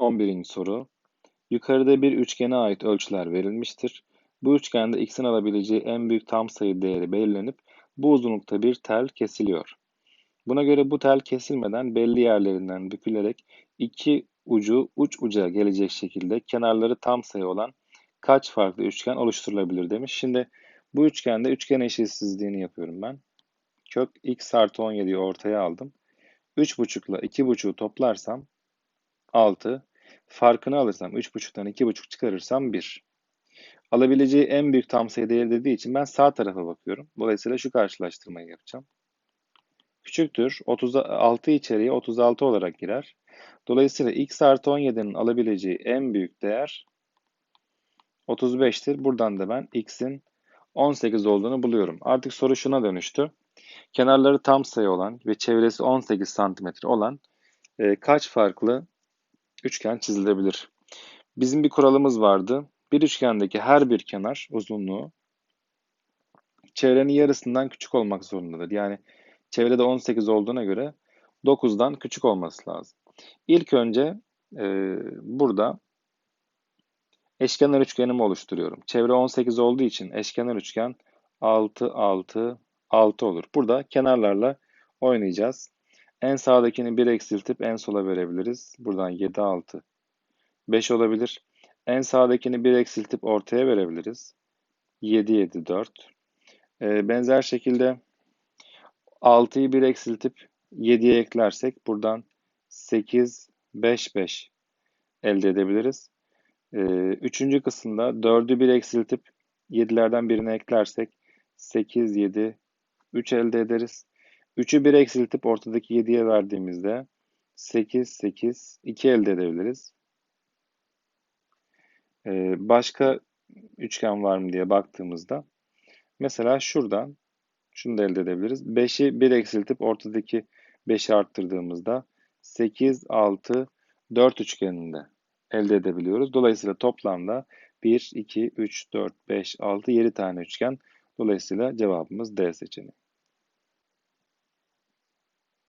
11. soru. Yukarıda bir üçgene ait ölçüler verilmiştir. Bu üçgende x'in alabileceği en büyük tam sayı değeri belirlenip bu uzunlukta bir tel kesiliyor. Buna göre bu tel kesilmeden belli yerlerinden bükülerek iki ucu uç uca gelecek şekilde kenarları tam sayı olan kaç farklı üçgen oluşturulabilir demiş. Şimdi bu üçgende üçgen eşitsizliğini yapıyorum ben. Kök x artı 17'yi ortaya aldım. 3,5 ile 2,5'u toplarsam 6. Farkını alırsam 3,5'tan 2,5 çıkarırsam 1. Alabileceği en büyük tam sayı değeri dediği için ben sağ tarafa bakıyorum. Dolayısıyla şu karşılaştırmayı yapacağım. Küçüktür. 36 içeriye 36 olarak girer. Dolayısıyla x artı 17'nin alabileceği en büyük değer 35'tir. Buradan da ben x'in 18 olduğunu buluyorum. Artık soru şuna dönüştü. Kenarları tam sayı olan ve çevresi 18 cm olan e, kaç farklı üçgen çizilebilir? Bizim bir kuralımız vardı. Bir üçgendeki her bir kenar uzunluğu çevrenin yarısından küçük olmak zorundadır. Yani çevrede 18 olduğuna göre 9'dan küçük olması lazım. İlk önce e, burada eşkenar üçgenimi oluşturuyorum. Çevre 18 olduğu için eşkenar üçgen 6, 6, 6 olur. Burada kenarlarla oynayacağız. En sağdakini 1 eksiltip en sola verebiliriz. Buradan 7, 6, 5 olabilir. En sağdakini 1 eksiltip ortaya verebiliriz. 7, 7, 4. Ee, benzer şekilde 6'yı 1 eksiltip 7'ye eklersek buradan 8, 5, 5 elde edebiliriz. Ee, üçüncü kısımda 4'ü 1 eksiltip 7'lerden birini eklersek 8, 7, 3 elde ederiz. 3'ü 1 eksiltip ortadaki 7'ye verdiğimizde 8, 8, 2 elde edebiliriz. Ee, başka üçgen var mı diye baktığımızda mesela şuradan şunu da elde edebiliriz. 5'i 1 eksiltip ortadaki 5'i arttırdığımızda 8, 6, 4 üçgeninde elde edebiliyoruz. Dolayısıyla toplamda 1, 2, 3, 4, 5, 6, 7 tane üçgen. Dolayısıyla cevabımız D seçeneği.